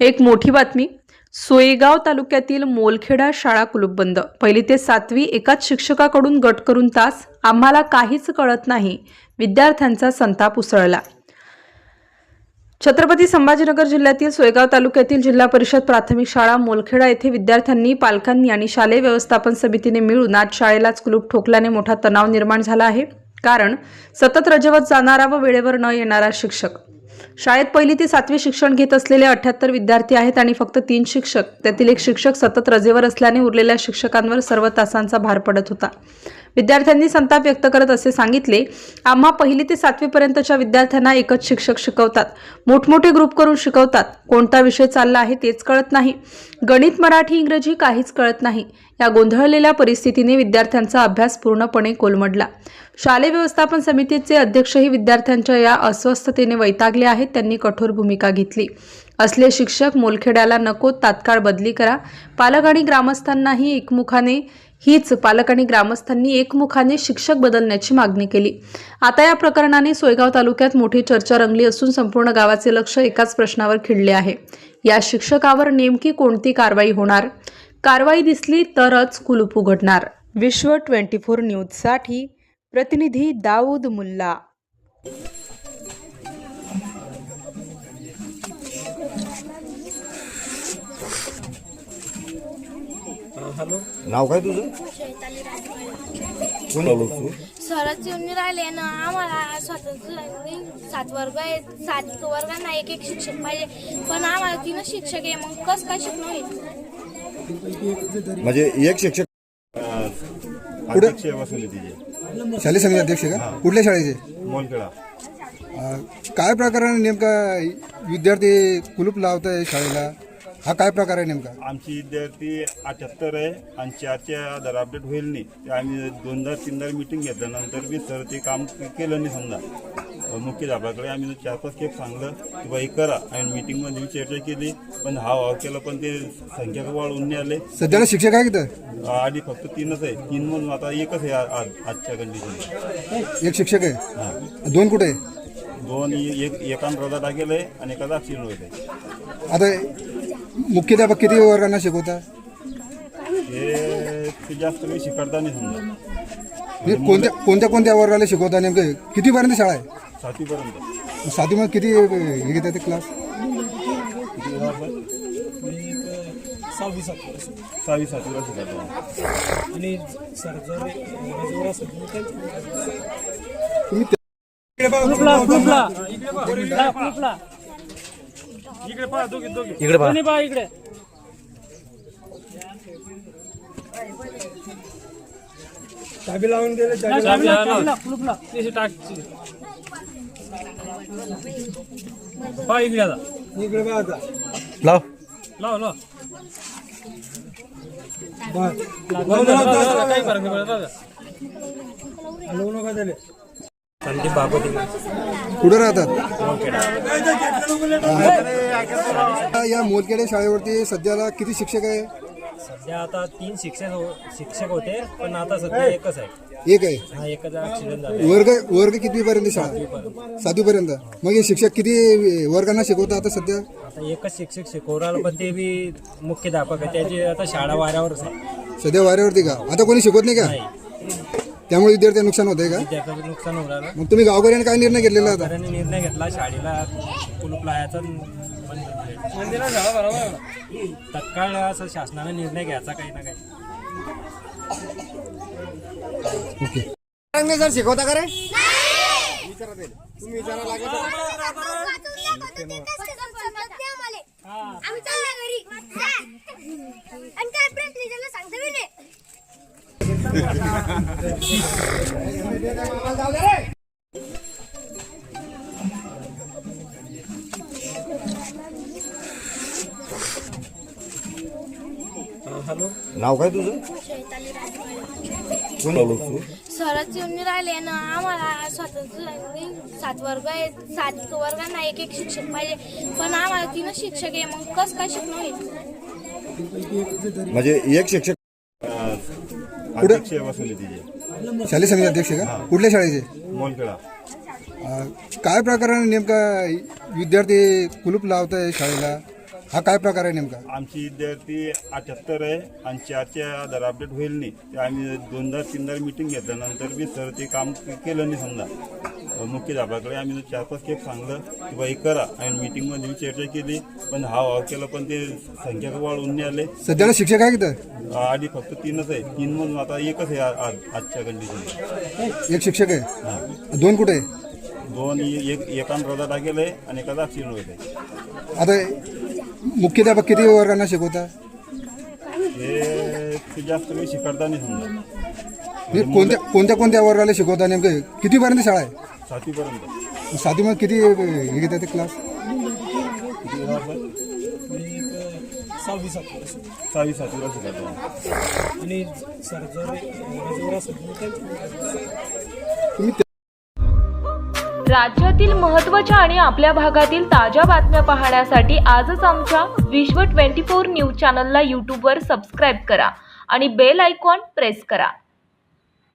एक मोठी बातमी. सोयगाव तालुक्यातील मोलखेडा शाळा कुलूप बंद. पहिली ते सातवी एकाच शिक्षकाकडून गट करून तास. आम्हाला काहीच कळत नाही. विद्यार्थ्यांचा संताप उसळला. छत्रपती संभाजीनगर जिल्ह्यातील सोयगाव तालुक्यातील जिल्हा परिषद प्राथमिक शाळा मोलखेडा येथे विद्यार्थ्यांनी पालकांनी आणि शालेय व्यवस्थापन समितीने मिळून आज शाळेलाच कुलूप ठोकल्याने मोठा तणाव निर्माण झाला आहे. कारण सतत रजवत जाणारा व वेळेवर न येणारा शिक्षक शाळेत पहिली ते सातवी शिक्षण घेत असलेले अठ्याहत्तर विद्यार्थी आहेत आणि फक्त तीन शिक्षक. त्यातील एक शिक्षक सतत रजेवर असल्याने उरलेल्या शिक्षकांवर सर्व तासांचा भार पडत होता. विद्यार्थ्यांनी संताप व्यक्त करत असे सांगितले आम्हा पहिली ते सातवीपर्यंतच्या विद्यार्थ्यांना एकच शिक्षक शिकवतात. मोठमोठे ग्रुप करून शिकवतात. कोणता विषय चालला आहे तेच कळत नाही. गणित मराठी इंग्रजी काहीच कळत नाही. या गोंधळलेल्या परिस्थितीने विद्यार्थ्यांचा अभ्यास पूर्णपणे कोलमडला. शालेय व्यवस्थापन समितीचे अध्यक्षही विद्यार्थ्यांच्या या अस्वस्थतेने वैतागले आहेत. त्यांनी कठोर भूमिका घेतली. असले शिक्षक मोलखेड्याला नको तात्काळ बदली करा. पालक आणि ग्रामस्थांनाही एकमुखाने हीच पालक आणि ग्रामस्थांनी एकमुखाने शिक्षक बदलण्याची मागणी केली. आता या प्रकरणाने सोयगाव तालुक्यात मोठी चर्चा रंगली असून संपूर्ण गावाचे लक्ष एकाच प्रश्नावर खिळले आहे. या शिक्षकावर नेमकी कोणती कारवाई होणार? कारवाई दिसली तरच कुलूप उघडणार. विश्व ट्वेंटी फोर न्यूजसाठी प्रतिनिधी दाऊद मुल्ला. नाव काय तुझं? कोण तू? सरच येऊन राहिले ना आम्हाला स्वातंत्र्य सात वर्ग आहे सात वर्गांना एक एक शिक्षक पाहिजे. पण आम्हाला तीन शिक्षक आहे मग कसं काय शिकणं होईल? म्हणजे एक शिक्षक अध्यक्ष बसवले तिचे शालेय समिती अध्यक्ष का? कुठल्या शाळेचे? मोलखेडा अं, काय प्रकार नेमका विद्यार्थी कुलूप लावत आहे शाळेला? हा काय प्रकार आहे नेमका? आमची विद्यार्थी अठ्याहत्तर आहे आणि चारच्या आधार अपडेट होईल नाही. ते आम्ही दोनदा तीनदा मिटिंग घेतल्यानंतर बी सर ते काम केलं नाही समजा. मुख्याध्यापकाकडे आम्ही चार पाच खेप सांगलं की बाई करा. आणि मिटिंगमध्ये मी चर्चा केली. पण हा हा केलं पण ते संख्या वाढवून नाही आले. सध्याला शिक्षक आहे तिथं आधी फक्त तीनच आहे. तीन म्हणून आता एकच आहे आ- आ- आजच्या कंडिशन एक शिक्षक आहे? दोन कुठे आहे? दोन एक एकान रजा टाकेल आहे आणि ॲक्सिडेंट होईल आहे आता मुख्याध्यापक किती वर्गांना शिकवता? हे ते जास्त काही शिकवता नाही समजा. म्हणजे कोणत्या कोणत्या कोणत्या वर्गाला शिकवता नेमकं? कितीपर्यंत शाळा आहे? सातवीपर्यंत. सातवीमध्ये किती हे घेतात ते क्लास सहावी सातवीला शिकवतो. आणि सर जर रजेवर असेल तर त्यांची इकडे पहा दोघे दोघे. इकडे पहा. पहा इकडे. चाबी लावून दिले चाबी लाव, तिथे टाक पहा इकडे आता. इकडे बघा आता. लाव. लाव लाव, लाव, लाव, लाव, काही फरक नाही पडत बघा. संदीप कुठं राहतात? या मोलखेडे शाळेवरती सध्याला किती शिक्षक आहे? सध्या आता तीन शिक्षक हो- शिक्षक होते पण आता सध्या एकच आहे. एक आहे? हा एकच ऍक्सिडेंट झाला. वर्ग वर्ग किती पर्यंत शाळा? सातवी पर्यंत मग हे शिक्षक किती वर्गांना शिकवतात आता सध्या? आता एकच शिक्षक शिकवणार पण ते बी मुख्याध्यापक आहे. त्याची आता शाळा वाऱ्यावरच आहे. सध्या वाऱ्यावरती का? आता कोणी शिकवत नाही का? त्यामुळे विद्यार्थी नुकसान होत आहे का? त्याचं नुकसान होणार मग तुम्ही गावकऱ्यांनी काय निर्णय घेतलेला आता त्यांनी निर्णय घेतला शाळेला कुलूप लावायचा मंदिरा शाळा बरोबर. तत्काळ असं शासनाने निर्णय घ्यायचा काही ना काही. सर शिकवता का रे? आम्ही नाव काय तुझं? कोण तू सरच येऊन राहिले ना आम्हाला स्वातंत्र्य सात वर्ग आहे. सात वर्गांना एक एक शिक्षक पाहिजे. पण आम्हाला तीन शिक्षक आहे मग कसं काय शिकणं होईल? म्हणजे एक शिक्षक अध्यक्ष बसवले तिचे शालेय समिती अध्यक्ष का? कुठल्या शाळेचे? अं, काय प्रकार आहे नेमका? विद्यार्थी कुलूप लावत आहे शाळेला. हा काय प्रकार आहे नेमका? आमची विद्यार्थी अठ्याहत्तर आहे आणि चारचे आधार अपडेट होईल नाही. ते आम्ही दोनदा तीनदा मिटिंग घेतल्यानंतर बी सर ते काम केलं नाही समजा. अं, मुख्याध्यापकाकडे आम्ही चार पाच खेप सांगलं. की बाई करा. आणि मिटिंगमध्ये मी चर्चा केली. पण हा हाव केलं पण ते संख्या वाढवून नाही आले. सध्याला शिक्षक आहे तिथं? आधी फक्त तीनच आहे. तीन म्हणून आता एकच आहे आज- आजच्या कंडिशन एक शिक्षक आहे? दोन कुठे दोन एक एकानं रजा टाकेल आहे आणि एखादा ॲक्सिडेंट होत आहे आता मुख्याध्यापक किती वर्गांना शिकवता? हे जास्त काही शिकवता नाही समजा. कोणत्या कोणत्या कोणत्या वर्गाला शिकवता नेमकं? कितीपर्यंत शाळा आहे? सातवीपर्यंत मग किती हे घेतात ते क्लास किती वेळा आपण? सहावी सातवी सहावी सातवीला शिकवतो आणि सर जर रजेवर असेल तर राज्यातील महत्त्वाच्या आणि आपल्या भागातील ताज्या बातम्या पाहण्यासाठी आजच आमच्या विश्व 24 न्यूज चॅनलला यूट्यूबवर सबस्क्राईब करा आणि बेल आयकॉन प्रेस करा.